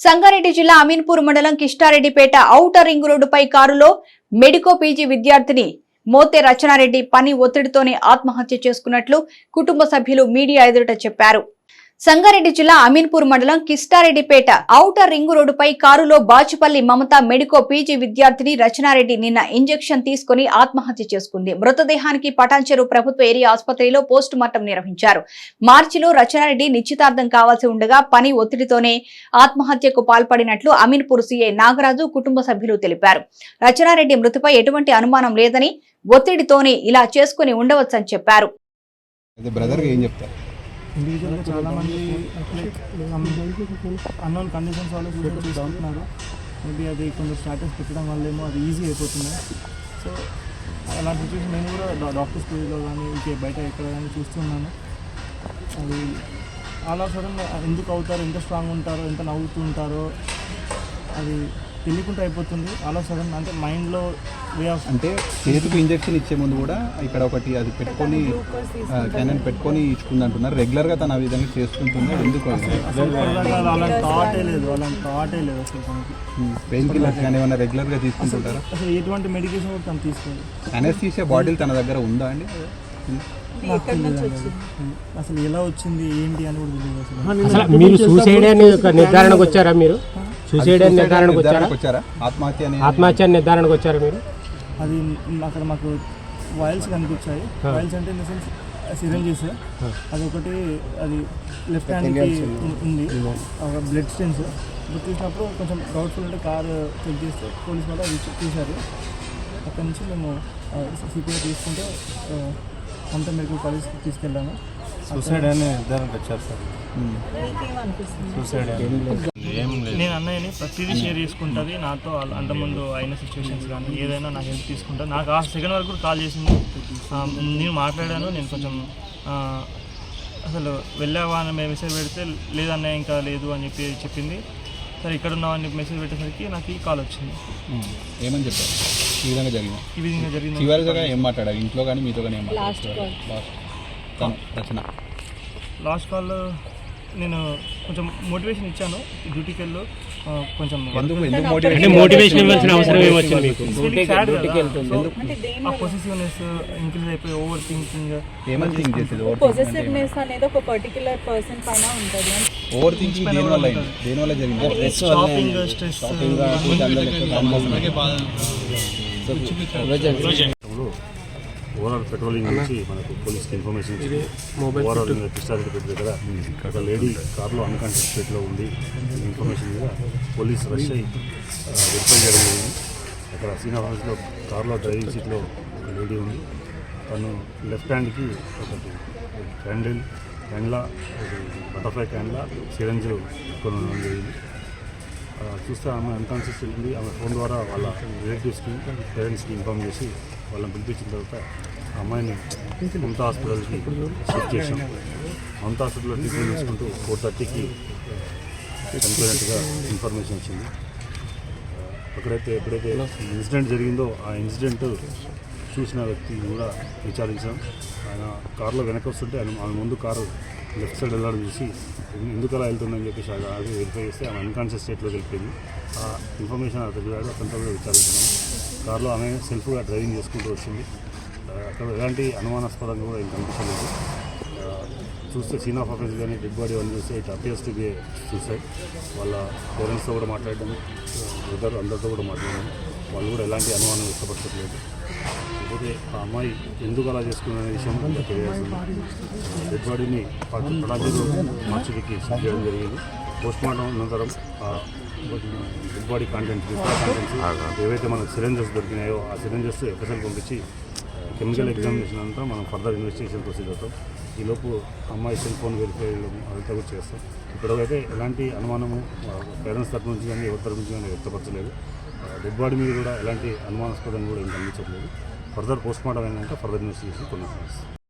సంగారెడ్డి జిల్లా అమీన్పూర్ మండలం Kistareddypet outer ring రోడ్డుపై కారులో మెడికో పీజీ విద్యార్థిని మోతే రచనారెడ్డి పని ఒత్తిడితోనే ఆత్మహత్య చేసుకున్నట్లు కుటుంబ సభ్యులు మీడియా ఎదుట చెప్పారు. సంగారెడ్డి జిల్లా అమీన్పూర్ మండలం కిష్టారెడ్డిపేట ఔటర్ రింగు రోడ్డుపై కారులో బాచుపల్లి మమత మెడికో పీజీ విద్యార్థిని రచనారెడ్డి నిన్న ఇంజెక్షన్ తీసుకుని ఆత్మహత్య చేసుకుంది. మృతదేహానికి పటాన్చెరు ప్రభుత్వ ఏరియా ఆసుపత్రిలో పోస్టు మార్టం నిర్వహించారు. మార్చిలో రచనారెడ్డి నిశ్చితార్థం కావాల్సి ఉండగా పని ఒత్తిడితోనే ఆత్మహత్యకు పాల్పడినట్లు అమీన్పూర్ సీఐ నాగరాజు కుటుంబ సభ్యులు తెలిపారు. రచనారెడ్డి మృతిపై ఎటువంటి అనుమానం లేదని ఒత్తిడితోనే ఇలా చేసుకుని ఉండవచ్చని చెప్పారు. ఏం చెప్తారు? ఇండివిజువల్గా చాలా మంది లైక్ అన్నోన్ కండిషన్స్ వల్ల సూసైడ్ చేసుకుంటున్నారు. మేబీ అది కొంచెం స్టాటస్ పెట్టడం వల్ల ఏమో అది ఈజీ అయిపోతుంది. సో అలాంటి సిచ్యువేషన్ నేను కూడా డాక్టర్ స్టేజ్లో కానీ ఇంకే బయట ఎక్కడ కానీ చూస్తున్నాను. అది అలా సడన్ ఎందుకు అవుతారో ఎంత స్ట్రాంగ్ ఉంటారో ఎంత నవ్వుతూ ఉంటారో అది తెలియకుండా అయిపోతుంది. అలా సడన్ అంటే మైండ్లో అంటే చేతికి ఇంజెక్షన్ ఇచ్చే ముందు కూడా ఇక్కడ ఒకటి అది పెట్టుకొని క్యానన్ పెట్టుకొని ఇచ్చుకుంది అంటున్నారు రెగ్యులర్గా తను ఆ విధంగా చేసుకుంటుంది ఎందుకు పెయిన్ కిల్లర్స్ కానీ ఏమైనా రెగ్యులర్గా తీసుకుంటుంటారా? అసలు ఎటువంటి మెడికేషన్ కూడా తను తీసుకోదు అనెస్థీషియా బాటిల్ తన దగ్గర ఉందా అండి? తెలియదండి అది. అసలు ఎలా వచ్చింది ఏంటి అని కూడా తెలియదు అసలు. అసలు మీరు సూసైడ్ అని ఒక నిర్ధారణకు వచ్చారా మీరు? సూసైడ్ అని నిర్ధారణకు వచ్చారా? ఆత్మహత్య అని ఆత్మహత్య అని నిర్ధారణకు వచ్చారా మీరు? అది అక్కడ మాకు వైల్స్ కనిపించాయి. వైల్స్ అంటే ఇన్ ద సెన్స్ సిరంజెస్ అది ఒకటి అది లెఫ్ట్ హ్యాండ్కి ఉంది. ఒక బ్లడ్ స్టెన్స్ ఇప్పుడు తీసినప్పుడు కొంచెం డౌట్ఫుల్ అంటే కారు చెక్ చేస్తే పోలీస్ వాళ్ళు అది తీశారు అక్కడి నుంచి మేము సిపిఐ తీసుకుంటే అంతా మెడికల్ కాలేజ్కి తీసుకెళ్ళాము. సూసైడ్ అనే నిర్ధారణకు వచ్చారు సార్. సూసైడ్ ఏం లేదు. నేను అన్నయ్యని ప్రతిదీ షేర్ చేసుకుంటుంది. నాతో వాళ్ళ- అంత ముందు అయిన సిచ్యువేషన్స్ కానీ ఏదైనా నా హెల్ప్ తీసుకుంటా. నాకు ఆ సెకండ్ వరకు కూడా కాల్ చేసింది. నేను మాట్లాడాను. నేను కొంచెం అసలు వెళ్ళావా అని మెసేజ్ పెడితే లేదన్నయ్య ఇంకా లేదు అని చెప్పి చెప్పింది. సరే ఇక్కడ ఉన్నావా అని మెసేజ్ పెట్టేసరికి నాకు ఈ కాల్ వచ్చింది. ఏమని చెప్పారు ఈ విధంగా జరిగింది? ఈ విధంగా జరిగింది? చివరిగా ఏం మాట్లాడారు ఇంట్లో కానీ మీతో కానీ ఏం మాట్లాడారు లాస్ట్ రచన. లాస్ట్ కాల్లో నేను కొంచెం మోటివేషన్ ఇచ్చాను డ్యూటీకి వెళ్ళు. కొంచెం మోటివేషన్ మోటివేషన్ ఇవ్వాల్సిన అవసరం ఏమొచ్చింది మీకు? ఆ పొసిసివ్నెస్ ఇంక్రీజ్ అయిపోయి ఓవర్ థింకింగ్ ఏమని థింక్ చేసేది ఓవర్ పొజెసివ్నెస్ అనేది ఒక పర్టికులర్ పర్సన్ పైన ఉంటుంది. ఓవర్ థింకింగ్ దేని వల్ల అయింది? దేని వల్ల జరిగింది? షాపింగ్ స్ట్రెస్ ఓవరాల్ పెట్రోలింగ్ నుంచి మనకు పోలీస్కి ఇన్ఫర్మేషన్ ఓవరాల్ కృష్ణారెడ్డి పెట్టి దగ్గర ఒక లేడీ కార్లో అన్కాన్షియస్ స్టేట్లో ఉంది. ఇన్ఫర్మేషన్ మీద పోలీస్ రష్ అయ్యి వెరిఫై చేయడం జరిగింది. అక్కడ సీన్ ఆఫీస్లో కార్లో డ్రైవింగ్ సీట్లో ఒక లేడీ ఉంది. తను లెఫ్ట్ హ్యాండ్కి ఒకటి candle cannula butterfly cannula syringe కొని ఉండడం జరిగింది. చూస్తే ఆమె అన్కాన్షియస్ వెళ్ళింది ఆమె ఫోన్ ద్వారా వాళ్ళ రిలేటివ్స్కి పేరెంట్స్కి ఇన్ఫామ్ చేసి వాళ్ళని పిలిపించిన తర్వాత ఆ అమ్మాయిని మమతా హాస్పిటల్కి షిఫ్ట్ చేసాం మమతా హాస్పిటల్లో ట్రీట్మెంట్ చేసుకుంటూ ఫోర్ థర్టీకి చనిపోయినట్టుగా ఇన్ఫర్మేషన్ వచ్చింది. ఎక్కడైతే ఎప్పుడైతే ఇన్సిడెంట్ జరిగిందో ఆ ఇన్సిడెంట్ చూసిన వ్యక్తిని కూడా విచారించాం. ఆయన కారులో వెనక వస్తుంటే ఆయన ఆమె ముందు కారు లెఫ్ట్ సైడ్ వెళ్ళడం చూసి ఎందుకు అలా వెళ్తుందని చెప్పేసి అది వెరిఫై చేస్తే ఆమె అన్కాన్షియస్ స్టేట్లో వెళ్ళిపోయింది. ఆ ఇన్ఫర్మేషన్ అతను గారు అతనితో కూడా విచారించినాము కార్లో ఆమె సెల్ఫ్గా డ్రైవింగ్ చేసుకుంటూ వచ్చింది. అక్కడ ఎలాంటి అనుమానాస్పదంగా కూడా ఏం కనిపించలేదు. చూస్తే సీన్ ఆఫ్ ఆఫీస్ కానీ డెడ్ బాడీ అని చూస్తే it appears to be suicide వాళ్ళ పేరెంట్స్తో కూడా మాట్లాడడం బ్రదర్ అందరితో కూడా మాట్లాడాము. వాళ్ళు కూడా ఎలాంటి అనుమానం ఇష్టపడట్లేదు కాకపోతే ఆ అమ్మాయి ఎందుకు అలా చేసుకున్న విషయం ఇంకా తెలియాల్సింది డెడ్ బాడీని పడాజీలో మార్చిడికి చేయడం జరిగింది. పోస్ట్ మార్టం అనంతరం డెడ్ బాడీ కంటెంట్ కంటెంట్స్ ఏవైతే మనకు సిలిండర్స్ దొరికినాయో ఆ సిలిండర్స్ ఎఫ్ఎస్ఎల్ పంపించి కెమికల్ ఎగ్జామినేషన్ అంతా మనం ఫర్దర్ ఇన్వెస్టిగేషన్ ప్రొసీజ్ అవుతాం ఈలోపు అమ్మాయి సెల్ ఫోన్ వెరిఫై చేయడం అదంతా కూడా చేస్తాం. ఇప్పటికైతే ఎలాంటి అనుమానము పేరెంట్స్ తరపు నుంచి కానీ ఎవరి తరపు నుంచి కానీ వ్యక్తపరచలేదు. డెడ్ బాడీ మీద కూడా ఎలాంటి అనుమానాస్పదం కూడా ఏం కనిపించట్లేదు. ఫర్దర్ పోస్ట్ మార్టం అయినాక ఫర్దర్ ఇన్వెస్టిగేషన్ కొన్ని